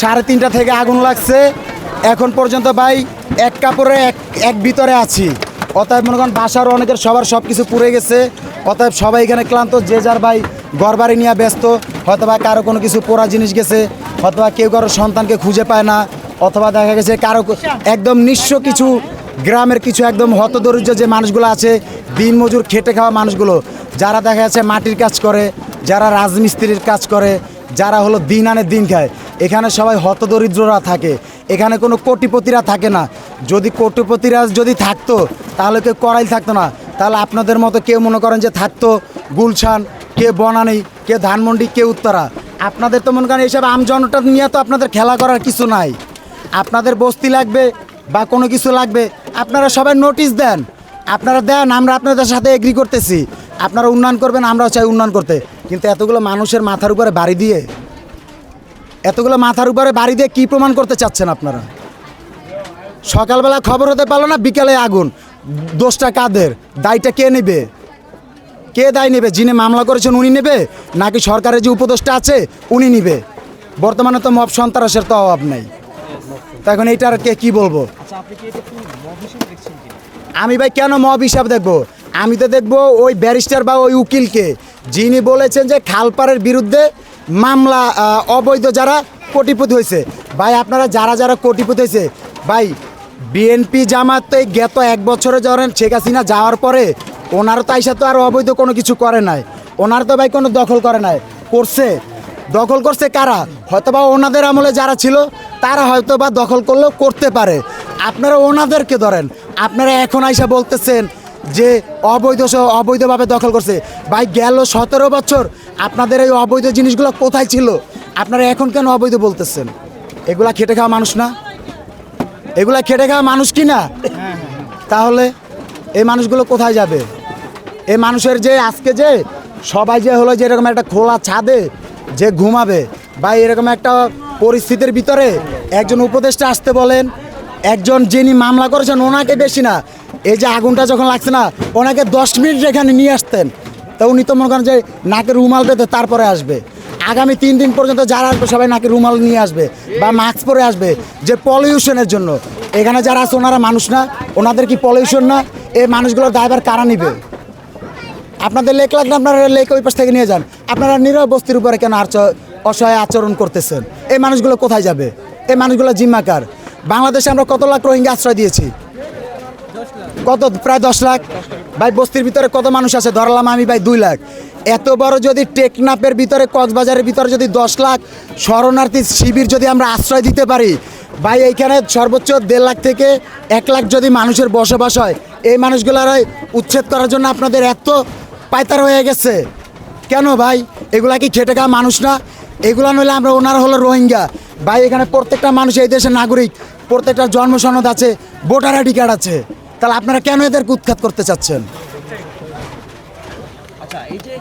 সাড়ে তিনটা থেকে আগুন লাগছে। এখন পর্যন্ত ভাই, এক কাপড়ে এক এক ভিতরে আছি। অতএব মনে করেন বাসার অনেকের সবার সব কিছু পুড়ে গেছে। অতএব সবাই এখানে ক্লান্ত, যে যার ভাই ঘর বাড়ি নিয়ে ব্যস্ত হয়তো বা কারও কোনো কিছু পোড়া জিনিস গেছে হয়তো বা কেউ কারও সন্তানকে খুঁজে পায় না, অথবা দেখা গেছে কারও একদম নিঃস্ব কিছু গ্রামের কিছু একদম হতদরিদ্র যে মানুষগুলো আছে, দিনমজুর খেটে খাওয়া মানুষগুলো, যারা দেখা যাচ্ছে মাটির কাজ করে, যারা রাজমিস্ত্রির কাজ করে, যারা হলো দিন আনে দিন খায়। এখানে সবাই হতদরিদ্ররা থাকে, এখানে কোনো কোটিপতিরা থাকে না। যদি কোটিপতিরা যদি থাকতো, তাহলে কেউ করাই থাকতো না। তাহলে আপনাদের মতো কেউ মনে করেন যে থাকতো গুলশান, কে বনানি, কে ধানমন্ডি, কে উত্তরা। আপনাদের তো মনে করেন এইসব আমজনটা নিয়ে তো আপনাদের খেলা করার কিছু নাই। আপনাদের বস্তি লাগবে বা কোনো কিছু লাগবে, আপনারা সবাই নোটিশ দেন। আপনারা দেন, আমরা আপনাদের সাথে এগ্রি করতেছি। আপনারা উন্নয়ন করবেন, আমরাও চাই উন্নয়ন করতে। কিন্তু এতগুলো মানুষের মাথার উপরে বাড়ি দিয়ে এতগুলো মাথার উপরে বাড়ি দিয়ে কী প্রমাণ করতে চাচ্ছেন আপনারা? সকালবেলা খবর হতে পারল না বিকেলে আগুন। দোষটা কাদের? দায়টা কে নেবে? কে দায় নেবে? যিনি মামলা করেছেন উনি নেবে? নাকি সরকারের যে উপদেষ্টা আছে উনি নিবে? বর্তমানে তো মব সন্ত্রাসের তো অভাব নেই। তা এখন এইটার কে কি বলব? আমি ভাই কেন মব হিসাব দেখব? আমি তো দেখব ওই ব্যারিস্টার বা ওই উকিলকে যিনি বলেছেন যে খালপাড়ের বিরুদ্ধে মামলা অবৈধ যারা কোটিপতি হয়েছে। ভাই, আপনারা যারা যারা কোটিপতি হয়েছে, ভাই বিএনপি জামাত গত এক বছরে ধরেন শেখ হাসিনা যাওয়ার পরে ওনারও তো আইসা তো আর অবৈধ কোনো কিছু করে নাই। ওনার তো ভাই কোনো দখল করে নাই। করছে। দখল করছে কারা? হয়তোবা ওনাদের আমলে যারা ছিল, তারা হয়তো বা দখল করলেও করতে পারে। আপনারা ওনাদেরকে ধরেন, আপনারা এখন আইসা বলতেছেন যে অবৈধ অবৈধভাবে দখল করছে। ভাই, গেল সতেরো বছর আপনাদের এই অবৈধ জিনিসগুলো কোথায় ছিল? আপনারা এখন কেন অবৈধ বলতেছেন? এগুলা খেটে খাওয়া মানুষ না? এগুলা খেটে খাওয়া মানুষ কি না? তাহলে এই মানুষগুলো কোথায় যাবে? এই মানুষের যে আজকে যে সবাই যে হলো যে এরকম একটা খোলা ছাদে যে ঘুমাবে বা এরকম একটা পরিস্থিতির ভিতরে একজন উপদেষ্টা আসতে বলেন, একজন যিনি মামলা করেছেন, ওনাকে বেশি না, এই যে আগুনটা যখন লাগছে না, ওনাকে দশ মিনিট এখানে নিয়ে আসতেন। তা উনি তো মনে করেন যে নাকে রুমাল পেতে তারপরে আসবে। আগামী তিন দিন পর্যন্ত যারা আসবে, সবাই নাকি রুমাল নিয়ে আসবে বা মাস্ক পরে আসবে যে পলিউশনের জন্য। এখানে যারা আছে, ওনারা মানুষ না, ওনাদের কি পলিউশন না? এই মানুষগুলোর দায়ভার কারা নিবে? আপনাদের লেক লাগলে আপনারা লেক ওই পাশ থেকে নিয়ে যান। আপনারা নীরব বস্তির উপরে কেন আচ- অসহায় আচরণ করতেছেন? এই মানুষগুলো কোথায় যাবে? এই মানুষগুলো জিম্মাকার। বাংলাদেশে আমরা কত লাখ রোহিঙ্গা আশ্রয় দিয়েছি? কত? প্রায় দশ লাখ। ভাই, বস্তির ভিতরে কত মানুষ আছে? ধরলাম আমি, ভাই, দুই লাখ। এত বড় যদি টেকনাপের ভিতরে, কক্সবাজারের ভিতরে যদি দশ লাখ, শরণার্থী শিবির যদি আমরা আশ্রয় দিতে পারি, ভাই, এইখানে সর্বোচ্চ দেড় লাখ থেকে এক লাখ যদি মানুষের বসবাস হয়, এই মানুষগুলার উচ্ছেদ করার জন্য আপনাদের এত পাইতার হয়ে গেছে। কেন ভাই? এগুলা কি খেটে খাওয়া মানুষ না? এগুলা নইলে আমরা ওনারা হলো রোহিঙ্গা। ভাই, এখানে প্রত্যেকটা মানুষ এই দেশের নাগরিক, প্রত্যেকটা জন্মসনদ আছে, ভোটার আইডি কার্ড আছে। তাহলে আপনারা কেন এদেরকে উৎখাত করতে চাচ্ছেন? আচ্ছা এই এই?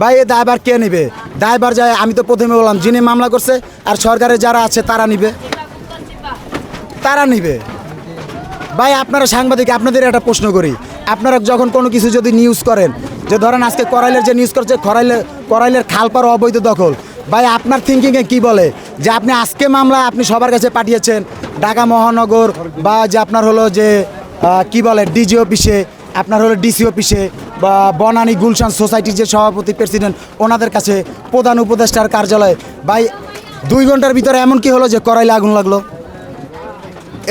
ভাই এ দায়বার কে নিবে? দায়বার যায় আমি তো প্রথমে বললাম যিনি মামলা করছে আর সরকারের যারা আছে তারা নিবে। তারা নিবে। ভাই আপনারা সাংবাদিক আপনাদের একটা প্রশ্ন করি। আপনারা যখন কোনো কিছু যদি নিউজ করেন যে ধরেন আজকে করাইলের যে নিউজ করছে করাইলের করাইলের খালপার অবৈধ দখল। ভাই আপনার থিঙ্কিংয়ে কি বলে? যে আপনি আজকে মামলা আপনি সবার কাছে পাঠিয়েছেন ঢাকা মহানগর বা যে আপনার হলো যে কি বলে ডিজি অফিসে আপনার হলো ডিসি অফিসে বা বনানী গুলশান সোসাইটির যে সভাপতি প্রেসিডেন্ট ওনাদের কাছে প্রধান উপদেষ্টার কার্যালয়ে। ভাই, দুই ঘণ্টার ভিতরে এমন কি হলো যে করাইলে আগুন লাগল?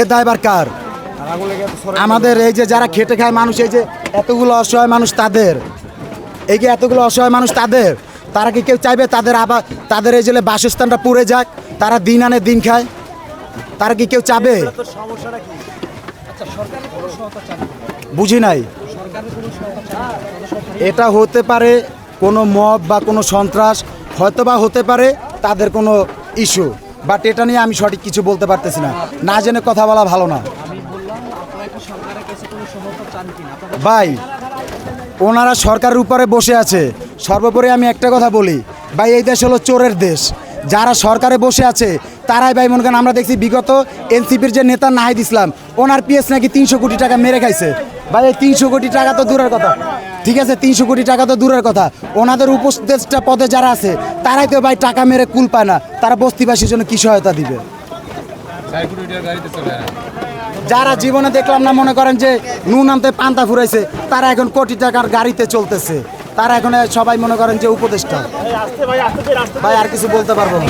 এ দায়বার কার? আমাদের এই যে যারা খেটে খায় মানুষ, এই যে এতগুলো অসহায় মানুষ তাদের, এই যে এতগুলো অসহায় মানুষ তাদের, তারা কি কেউ চাইবে তাদের আবার, তাদের এই যে বাসস্থানটা পুড়ে যাক? তারা দিন আনে দিন খায়? তারা কি কেউ চাবে? আচ্ছা বুঝি নাই। এটা হতে পারে কোনো মব বা কোনো সন্ত্রাস হয়তো বা হতে পারে তাদের কোনো ইস্যু বাট এটা নিয়ে আমি সঠিক কিছু বলতে পারতেছি না। না জেনে কথা বলা ভালো না। ভাই ওনারা সরকারের উপরে বসে আছে। সর্বোপরি আমি একটা কথা বলি। ভাই এই দেশ হলো চোরের দেশ। যারা সরকারে বসে আছে, তারাই ভাই মনে করেন আমরা দেখছি বিগত এনসিপির যে নেতা নাহিদ ইসলাম, ওনার পিএস নাকি তিনশো কোটি টাকা মেরে খাইছে। ভাই, এই তিনশো কোটি টাকা তো দূরের কথা। ঠিক আছে, তিনশো কোটি টাকা তো দূরের কথা। ওনাদের উপদেষ্টা পদে যারা আছে, তারাই তো ভাই টাকা মেরে কুল পায় না। তারা বস্তিবাসীর জন্য কি সহায়তা দিবে? যারা জীবনে দেখলাম না মনে করেন যে নুন আনতে পান্তা ফুরাইছে, তারা এখন কোটি টাকার গাড়িতে চলতেছে। তারা এখন সবাই মনে করেন যে উপদেষ্টা। ভাই আর কিছু বলতে পারব না।